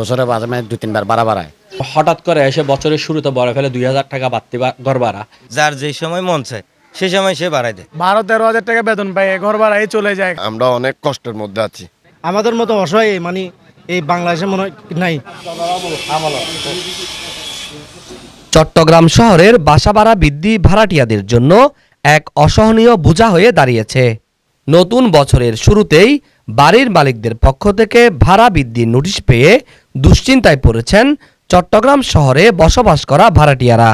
বছরে বাজার মানে দু তিনবার বাড়া বাড়ায়। হঠাৎ করে এসে বছরের শুরুতে বড় ফেলে দুই হাজার টাকা বাড়তি ঘর ভাড়া। যার যে সময় মন চায় সেই সময় সে বাড়াই দেয়। বারো তেরো হাজার টাকা বেতন পাই ঘর ভাড়াই চলে যায়। আমরা অনেক কষ্টের মধ্যে আছি। আমাদের মতো অসহায় মানে এই বাংলাদেশে মনে হয় নাই। চট্টগ্রাম শহরের বাসাবাড়া বৃদ্ধি ভাড়াটিয়াদের জন্য এক অসহনীয় বোঝা হয়ে দাঁড়িয়েছে। নতুন বছরের শুরুতেই বাড়ির মালিকদের পক্ষ থেকে ভাড়া বৃদ্ধির নোটিশ পেয়ে দুশ্চিন্তায় পড়েছেন চট্টগ্রাম শহরে বসবাস করা ভাড়াটিয়ারা।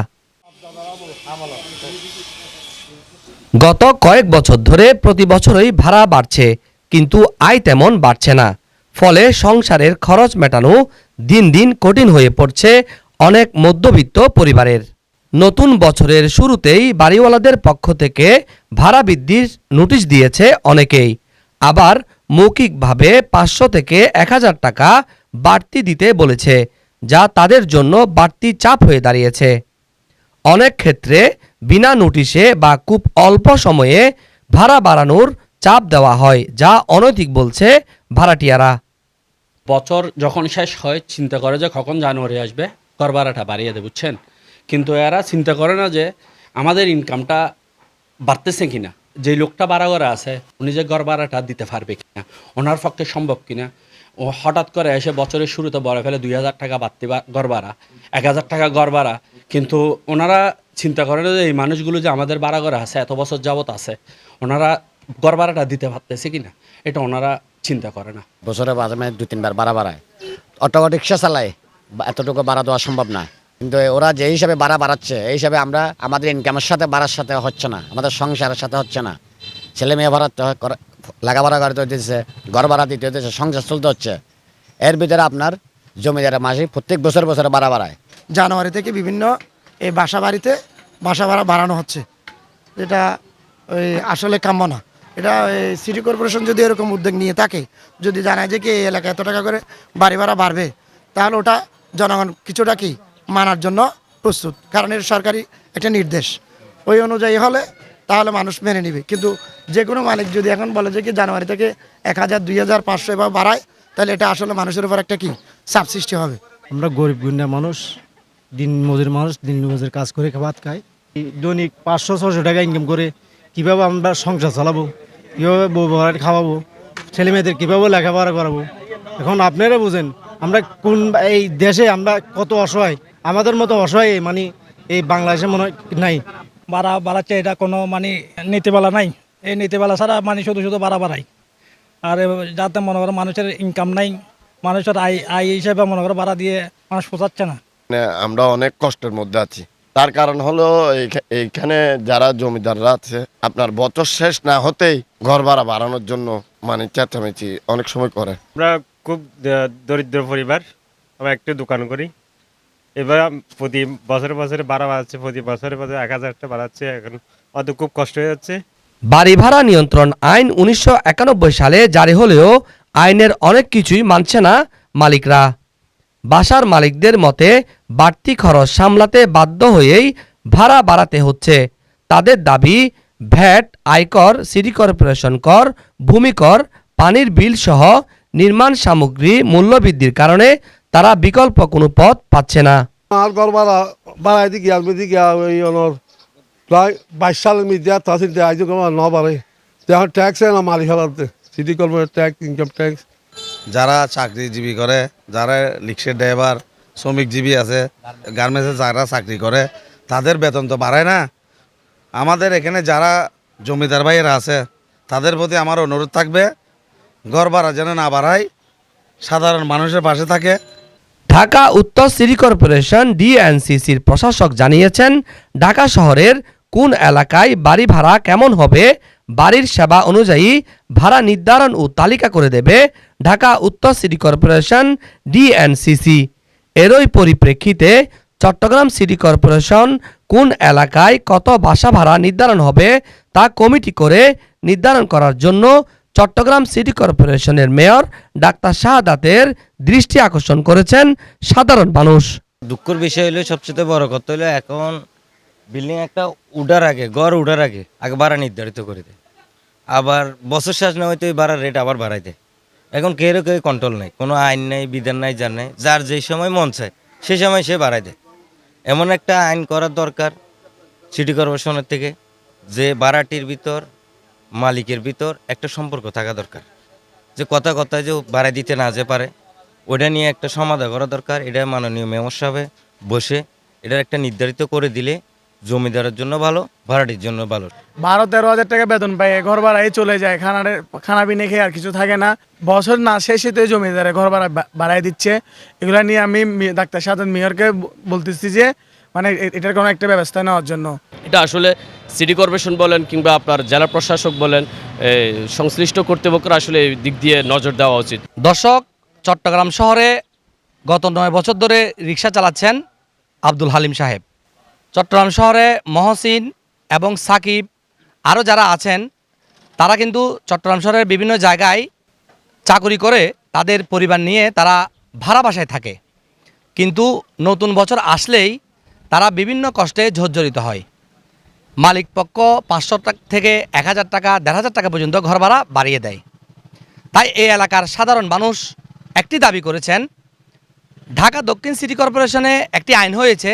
গত কয়েক বছর ধরে প্রতি বছরই ভাড়া বাড়ছে, কিন্তু আয় তেমন বাড়ছে না। ফলে সংসারের খরচ মেটানো দিন দিন কঠিন হয়ে পড়ছে অনেক মধ্যবিত্ত পরিবারের। নতুন বছরের শুরুতেই বাড়িওয়ালাদের পক্ষ থেকে ভাড়া বৃদ্ধির নোটিশ দিয়েছে অনেকেই। আবার মৌখিকভাবে পাঁচশো থেকে এক হাজার টাকা বাড়তি দিতে বলেছে, যা তাদের জন্য বাড়তি চাপ হয়ে দাঁড়িয়েছে। অনেক ক্ষেত্রে বিনা নোটিশে বা খুব অল্প সময়ে ভাড়া বাড়ানোর চাপ দেওয়া হয়, যা অনৈতিক বলছে ভাড়াটিয়ারা। বছর যখন শেষ হয়, চিন্তা করে যে কখন জানুয়ারি আসবে, ঘর ভাড়াটা বাড়িয়ে দেবে বুঝছেন? কিন্তু এরা চিন্তা করে না যে আমাদের ইনকামটা বাড়তেছে কিনা। যে লোকটা ভাড়া করে আছে, উনি যে ঘর ভাড়াটা দিতে পারবে কিনা, ওনার পক্ষে সম্ভব কিনা? ও হঠাৎ করে এসে বছরের শুরুতে বড় ফেলে দুই হাজার টাকা বাড়তি ঘর ভাড়া, এক হাজার টাকা ঘর ভাড়া। কিন্তু ওনারা চিন্তা করে না যে এই মানুষগুলো যে আমাদের ভাড়া করে আছে, এত বছর যাবত আছে, ওনারা ঘর ভাড়াটা দিতে পারতেছে কিনা? এটা ওনারা চিন্তা করে না। বছরে মানে দু তিনবার বাড়া বাড়ায়। অটো রিক্সা চালায় এতটুকু বাড়া দেওয়া সম্ভব না। কিন্তু ওরা যে হিসাবে বাড়া বাড়াচ্ছে, এই হিসাবে আমরা আমাদের ইনকামের সাথে বাড়ার সাথে হচ্ছে না। আমাদের সংসারের সাথে হচ্ছে না। ছেলে মেয়ে ভাড়াতে করে- লেখাপড়া করতে হতেছে ঘর ভাড়া দিতে হতেছে সংসার চলতে হচ্ছে। এর ভিতরে আপনার জমিদারের মাসে প্রত্যেক বছর বছরে বাড়া বাড়ায়। জানুয়ারি থেকে বিভিন্ন এই বাসা বাড়িতে বাসা ভাড়া বাড়ানো হচ্ছে। যেটা ওই আসলে কাম্য না। এটা সিটি কর্পোরেশন যদি এরকম উদ্যোগ নিয়ে থাকে, যদি জানায় যে কি এই এলাকায় এত টাকা করে বাড়ি ভাড়া বাড়বে, তাহলে ওটা জনগণ কিছুটা কি মানার জন্য প্রস্তুত। কারণ এর সরকারি একটা নির্দেশ। ওই অনুযায়ী হলে তাহলে মানুষ মেনে নিবে। কিন্তু যে কোনো মালিক যদি এখন বলে যে কি জানুয়ারি থেকে এক হাজার, দুই হাজার, পাঁচশো এবার বাড়ায়, তাহলে এটা আসলে মানুষের উপর একটা কি চাপ সৃষ্টি হবে। আমরা গরিব গুন্ডা মানুষ, দিন মজুর মানুষ, দিন মজুর কাজ করে ভাত খাই। দৈনিক পাঁচশো ছশো টাকা ইনকাম করে কীভাবে আমরা সংসার চালাবো, কীভাবে বউ ভাড়া খাওয়াবো, ছেলে মেয়েদের কীভাবে লেখাপড়া করাবো? এখন আপনারা বুঝেন, আমরা কোন এই দেশে আমরা কত অসহায় আমাদের মতো অসহায় মানে এই বাংলাদেশে মনে হয় নাই। বাড়া বাড়াচ্ছে এটা কোনো মানে নীতিমালা নাই। এই নীতিমালা ছাড়া মানে শুধু শুধু বাড়া বাড়াই। আর যাতে মনে করো মানুষের ইনকাম নাই মানুষের আয় আয় হিসেবে মনে করো বাড়া দিয়ে মানুষ পোষাচ্ছে না। মানে আমরা অনেক কষ্টের মধ্যে আছি। তার কারণ হলো এইখা- এইখানে যারা জমিদাররা আছে আপনার বছর শেষ না হতেই ঘর ভাড়া বাড়ানোর জন্য মানে চেঁচামেচি অনেক সময় করে। আমরা খুব দরিদ্র পরিবার আমরা একটু দোকান করি। এবার প্রতি বছরে বছরে বাড়া বাড়াচ্ছে, প্রতি বছরে বছরে এক হাজার বাড়াচ্ছে, এখন অত খুব কষ্ট হয়ে যাচ্ছে। বাড়ি ভাড়া নিয়ন্ত্রণ আইন উনিশশো একানব্বই সালে জারি হলেও আইনের অনেক কিছুই মানছে না মালিকরা। বাসার মালিকদের মতে, বাড়তি খরচ সামলাতে বাধ্য হয়েই ভাড়া বাড়াতে হচ্ছে। তাদের দাবি, ভ্যাট, আয়কর, সিটি কর্পোরেশন কর, ভূমি কর, পানির বিল সহ নির্মাণ সামগ্রী মূল্যবৃদ্ধির কারণে তারা বিকল্প কোনো পথ পাচ্ছে না। আর ঘর ভাড়া বাড়াই ওই অনর প্রায় বাইশ সালের আইজ ন বাড়ে এখন ট্যাক্স না মালি ফেলাতে city corporate tax income tax. যারা চাকরিজীবী করে যারা রিক্সার ড্রাইভার শ্রমিকজীবী আছে গার্মেন্টসে যারা চাকরি করে তাদের বেতন তো বাড়ায় না। আমাদের এখানে যারা জমিদার ভাইয়েরা আছে তাদের প্রতি আমার অনুরোধ থাকবে ঘর ভাড়া যেন না বাড়ায় সাধারণ মানুষের পাশে থাকে ঢাকা উত্তর সিটি কর্পোরেশন ডিএনসিসির প্রশাসক জানিয়েছেন, ঢাকা শহরের কোন এলাকায় বাড়ি ভাড়া কেমন হবে, বাড়ির সেবা অনুযায়ী ভাড়া নির্ধারণ ও তালিকা করে দেবে ঢাকা উত্তর সিটি কর্পোরেশন ডিএনসিসি। এরই পরিপ্রেক্ষিতে চট্টগ্রাম সিটি কর্পোরেশন কোন এলাকায় কত বাসা ভাড়া নির্ধারণ হবে তা কমিটি করে নির্ধারণ করার জন্য চট্টগ্রাম সিটি কর্পোরেশনের মেয়র ডাক্তার শাহাদাতের দৃষ্টি আকর্ষণ করেছেন সাধারণ মানুষ। দুঃখের বিষয় হলো সবচেয়ে বড় কথা হলো এখন বিল্ডিং একটা উঠার আগে গড় উঠার আগে আগে ভাড়া নির্ধারিত করে দেয়। আবার বছর শেষ না হয়তো ওই ভাড়ার রেট আবার বাড়াই দেয়। এখন কেউ কেউ কন্ট্রোল নেই, কোনো আইন নাই, বিধান নাই, যার নাই, যার যেই সময় মন চায়, সেই সময় সে বাড়ায় দেয়। এমন একটা আইন করার দরকার সিটি কর্পোরেশনের থেকে, যে ভাড়াটির ভিতর মালিকের ভিতর একটা সম্পর্ক থাকা দরকার। যে কথা কথায় যে বাড়াই দিতে না যে পারে ওটা নিয়ে একটা সমাধান করা দরকার, এটা মাননীয় মেয়র সাহেবে বসে এটার একটা নির্ধারিত করে দিলে জমিদারের জন্য ভালো, ভাড়াটির জন্য ভালো। বারো তেরো হাজার টাকা বেতন পায় ঘর ভাড়াই চলে যায়, খানারে, খানা পিনে খেয়ে আর কিছু থাকে না। বছর না শেষে তো জমিদারে ঘর ভাড়া বাড়াই দিচ্ছে। এগুলো নিয়ে আমি ডাক্তার সাদত মেয়রকে বলতেছি যে মানে এ- এটার কোনো একটা ব্যবস্থা নেওয়ার জন্য? এটা আসলে সিটি কর্পোরেশন বলেন কিংবা আপনার জেলা প্রশাসক বলেন সংশ্লিষ্ট কর্তৃপক্ষের আসলে এই দিক দিয়ে নজর দেওয়া উচিত। দর্শক চট্টগ্রাম শহরে গত নয় বছর ধরে রিক্সা চালাচ্ছেন আব্দুল হালিম সাহেব। চট্টগ্রাম শহরে মহসিন এবং সাকিব আরও যারা আছেন তারা কিন্তু চট্টগ্রাম শহরের বিভিন্ন জায়গায় চাকুরি করে তাদের পরিবার নিয়ে তারা ভাড়া বাসায় থাকে। কিন্তু নতুন বছর আসলেই তারা বিভিন্ন কষ্টে ঝজ্জরিত হয়। মালিক পক্ষ পাঁচশো থেকে এক হাজার টাকা, দেড় হাজার টাকা পর্যন্ত ঘর ভাড়া বাড়িয়ে দেয়। তাই এই এলাকার সাধারণ মানুষ একটি দাবি করেছেন, ঢাকা দক্ষিণ সিটি কর্পোরেশনে একটি আইন হয়েছে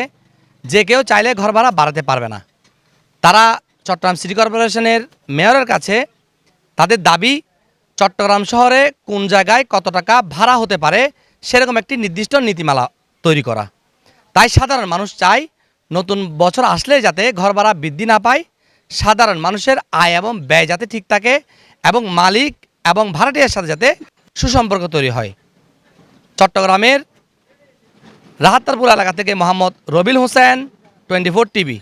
যে কেউ চাইলে ঘর ভাড়া বাড়াতে পারবে না। তারা চট্টগ্রাম সিটি কর্পোরেশনের মেয়রের কাছে তাদের দাবি, চট্টগ্রাম শহরে কোন জায়গায় কত টাকা ভাড়া হতে পারে সেরকম একটি নির্দিষ্ট নীতিমালা তৈরি করা। তাই সাধারণ মানুষ চায় নতুন বছর আসলে যাতে ঘর ভাড়া বৃদ্ধি না পায়, সাধারণ মানুষের আয় এবং ব্যয় যাতে ঠিক থাকে এবং মালিক এবং ভাড়াটিয়ার সাথে যাতে সুসম্পর্ক তৈরি হয়। চট্টগ্রামের রাহাত্তারপুর এলাকা থেকে মোহাম্মদ রবিল হোসেন, টোয়েন্টি ফোর টিভি।